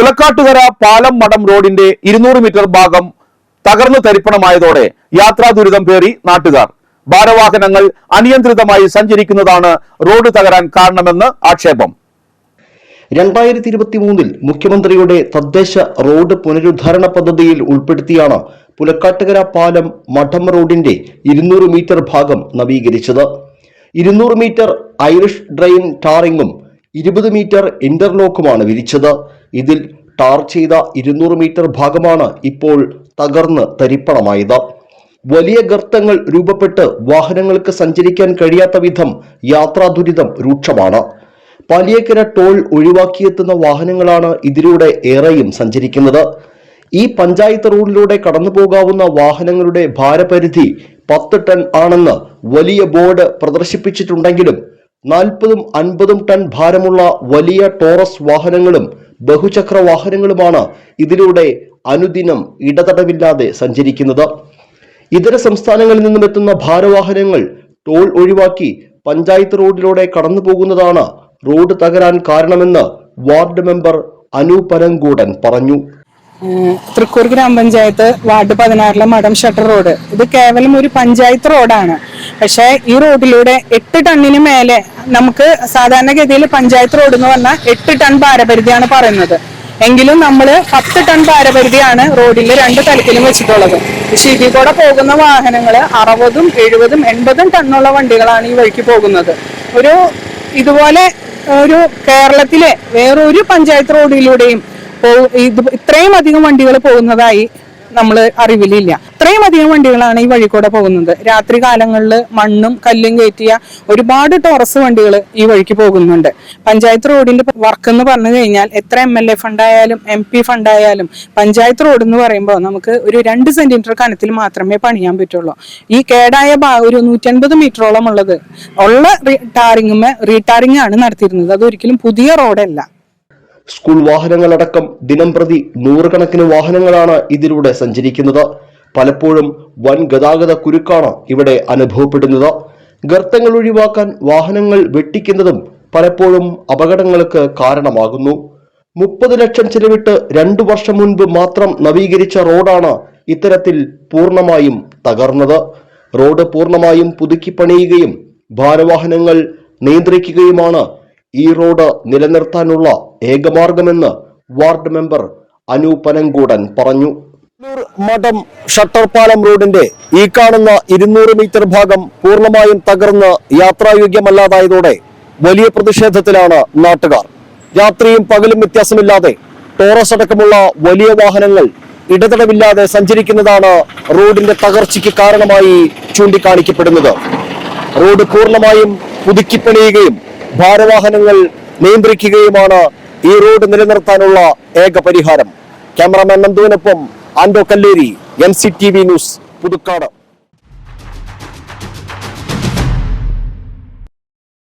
പുലക്കാട്ടുകര പാലം മഠം റോഡിന്റെ ഇരുന്നൂറ് മീറ്റർ ഭാഗം തകർന്നു തരിപ്പണമായതോടെ യാത്രാ ദുരിതം പേറി നാട്ടുകാർ. ഭാരവാഹനങ്ങൾ അനിയന്ത്രിതമായി സഞ്ചരിക്കുന്നതാണ് റോഡ് തകരാൻ കാരണമെന്ന് ആക്ഷേപം. രണ്ടായിരത്തി ഇരുപത്തി മൂന്നിൽ മുഖ്യമന്ത്രിയുടെ തദ്ദേശ റോഡ് പുനരുദ്ധാരണ പദ്ധതിയിൽ ഉൾപ്പെടുത്തിയാണ് പുലക്കാട്ടുകര പാലം മഠം റോഡിന്റെ ഇരുന്നൂറ് മീറ്റർ ഭാഗം നവീകരിച്ചത്. ഇരുന്നൂറ് മീറ്റർ ഐറിഷ് ഡ്രെയിൻ ടാറിങ്ങും ഇരുപത് മീറ്റർ ഇന്റർലോക്കുമാണ് വിരിച്ചത്. ഇതിൽ ടാർ ചെയ്ത ഇരുന്നൂറ് മീറ്റർ ഭാഗമാണ് ഇപ്പോൾ തകർന്ന് തരിപ്പണമായത്. വലിയ ഗർത്തങ്ങൾ രൂപപ്പെട്ട് വാഹനങ്ങൾക്ക് സഞ്ചരിക്കാൻ കഴിയാത്ത വിധം യാത്രാ ദുരിതം രൂക്ഷമാണ്. പാലിയേക്കര ടോൾ ഒഴിവാക്കിയെത്തുന്ന വാഹനങ്ങളാണ് ഇതിലൂടെ ഏറെയും സഞ്ചരിക്കുന്നത്. ഈ പഞ്ചായത്ത് റോഡിലൂടെ കടന്നു പോകാവുന്ന വാഹനങ്ങളുടെ ഭാരപരിധി പത്ത് ടൺ ആണെന്ന് വലിയ ബോർഡ് പ്രദർശിപ്പിച്ചിട്ടുണ്ടെങ്കിലും നാൽപ്പതും അൻപതും ടൺ ഭാരമുള്ള വലിയ ടോറസ് വാഹനങ്ങളും ബഹുചക്ര വാഹനങ്ങളുമാണ് ഇതിലൂടെ അനുദിനം ഇടതടവില്ലാതെ സഞ്ചരിക്കുന്നത്. ഇതര സംസ്ഥാനങ്ങളിൽ നിന്നും എത്തുന്ന ഭാരവാഹനങ്ങൾ ടോൾ ഒഴിവാക്കി പഞ്ചായത്ത് റോഡിലൂടെ കടന്നു പോകുന്നതാണ് റോഡ് തകരാൻ കാരണമെന്ന് വാർഡ് മെമ്പർ അനൂപനങ്കൂടൻ പറഞ്ഞു. തൃക്കൂർ ഗ്രാമപഞ്ചായത്ത് വാർഡ് പതിനാറിലെ മഠം ഷട്ടർ റോഡ്. ഇത് കേവലം ഒരു പഞ്ചായത്ത് റോഡാണ്. പക്ഷേ ഈ റോഡിലൂടെ എട്ട് ടണ്ണിന് മേലെ നമുക്ക് സാധാരണഗതിയിൽ പഞ്ചായത്ത് റോഡ് എന്ന് പറഞ്ഞാൽ എട്ട് ടൺ ഭാരപരിധിയാണ് പറയുന്നത്. എങ്കിലും നമ്മൾ പത്ത് ടൺ ഭാരപരിധിയാണ് റോഡിൽ രണ്ട് തലത്തിലും വെച്ചിട്ടുള്ളത്. പക്ഷേ ഇതിൽ കൂടെ പോകുന്ന വാഹനങ്ങൾ അറുപതും എഴുപതും എൺപതും ടണ്ണുള്ള വണ്ടികളാണ് ഈ വഴിക്ക് പോകുന്നത്. ഒരു ഇതുപോലെ ഒരു കേരളത്തിലെ വേറൊരു പഞ്ചായത്ത് റോഡിലൂടെയും ഇത് ഇത്രയും അധികം വണ്ടികൾ പോകുന്നതായി നമ്മൾ അറിവിലില്ല. ഇത്രയും അധികം വണ്ടികളാണ് ഈ വഴി കൂടെ പോകുന്നത്. രാത്രി കാലങ്ങളിൽ മണ്ണും കല്ലും കയറ്റിയ ഒരുപാട് ടോറസ് വണ്ടികൾ ഈ വഴിക്ക് പോകുന്നുണ്ട്. പഞ്ചായത്ത് റോഡിന്റെ വർക്ക് എന്ന് പറഞ്ഞു കഴിഞ്ഞാൽ എത്ര എം എൽ എ ഫണ്ടായാലും എം പി ഫണ്ടായാലും പഞ്ചായത്ത് റോഡ് എന്ന് പറയുമ്പോൾ നമുക്ക് ഒരു രണ്ട് സെന്റിമീറ്റർ കനത്തിൽ മാത്രമേ പണിയാൻ പറ്റുള്ളൂ. ഈ കേടായ ഒരു നൂറ്റൻപത് മീറ്ററോളം ഉള്ളത് ഉള്ള ടാറിങ്ങുമേ റീടാറിങ് ആണ് നടത്തിയിരുന്നത്. അതൊരിക്കലും പുതിയ റോഡല്ല. സ്കൂൾ വാഹനങ്ങളടക്കം ദിനം പ്രതി നൂറുകണക്കിന് വാഹനങ്ങളാണ് ഇതിലൂടെ സഞ്ചരിക്കുന്നത്. പലപ്പോഴും വൻ ഗതാഗത കുരുക്കാണ് ഇവിടെ അനുഭവപ്പെടുന്നത്. ഗർത്തങ്ങൾ ഒഴിവാക്കാൻ വാഹനങ്ങൾ വെട്ടിക്കുന്നതും പലപ്പോഴും അപകടങ്ങൾക്ക് കാരണമാകുന്നു. മുപ്പത് ലക്ഷം ചെലവിട്ട് രണ്ടു വർഷം മുൻപ് മാത്രം നവീകരിച്ച റോഡാണ് ഇത്തരത്തിൽ പൂർണമായും തകർന്നത്. റോഡ് പൂർണമായും പുതുക്കി പണിയുകയും ഭാരവാഹനങ്ങൾ നിയന്ത്രിക്കുകയുമാണ് ഈ റോഡ് നിലനിർത്താനുള്ള ഏകമാർഗമെന്ന് വാർഡ് മെമ്പർ അനു പനങ്കൂടൻ പറഞ്ഞു. മഠം ഷട്ടർ പാലം റോഡിന്റെ ഈ കാണുന്ന ഇരുന്നൂറ് മീറ്റർ ഭാഗം പൂർണമായും തകർന്ന് യാത്രായോഗ്യമല്ലാതായതോടെ വലിയ പ്രതിഷേധത്തിലാണ് നാട്ടുകാർ. രാത്രിയും പകലും വ്യത്യാസമില്ലാതെ ടോറസ് അടക്കമുള്ള വലിയ വാഹനങ്ങൾ ഇടതടവില്ലാതെ സഞ്ചരിക്കുന്നതാണ് റോഡിന്റെ തകർച്ചയ്ക്ക് കാരണമായി ചൂണ്ടിക്കാണിക്കപ്പെടുന്നത്. റോഡ് പൂർണമായും പുതുക്കിപ്പണിയുകയും ഭാരവാഹനങ്ങൾ നിയന്ത്രിക്കുകയുമാണ് ഈ റോഡ് നിലനിർത്താനുള്ള ഏക പരിഹാരം. Cameraman നന്ദുവിനൊപ്പം Ando Kalleri M C T V news Puthukkad.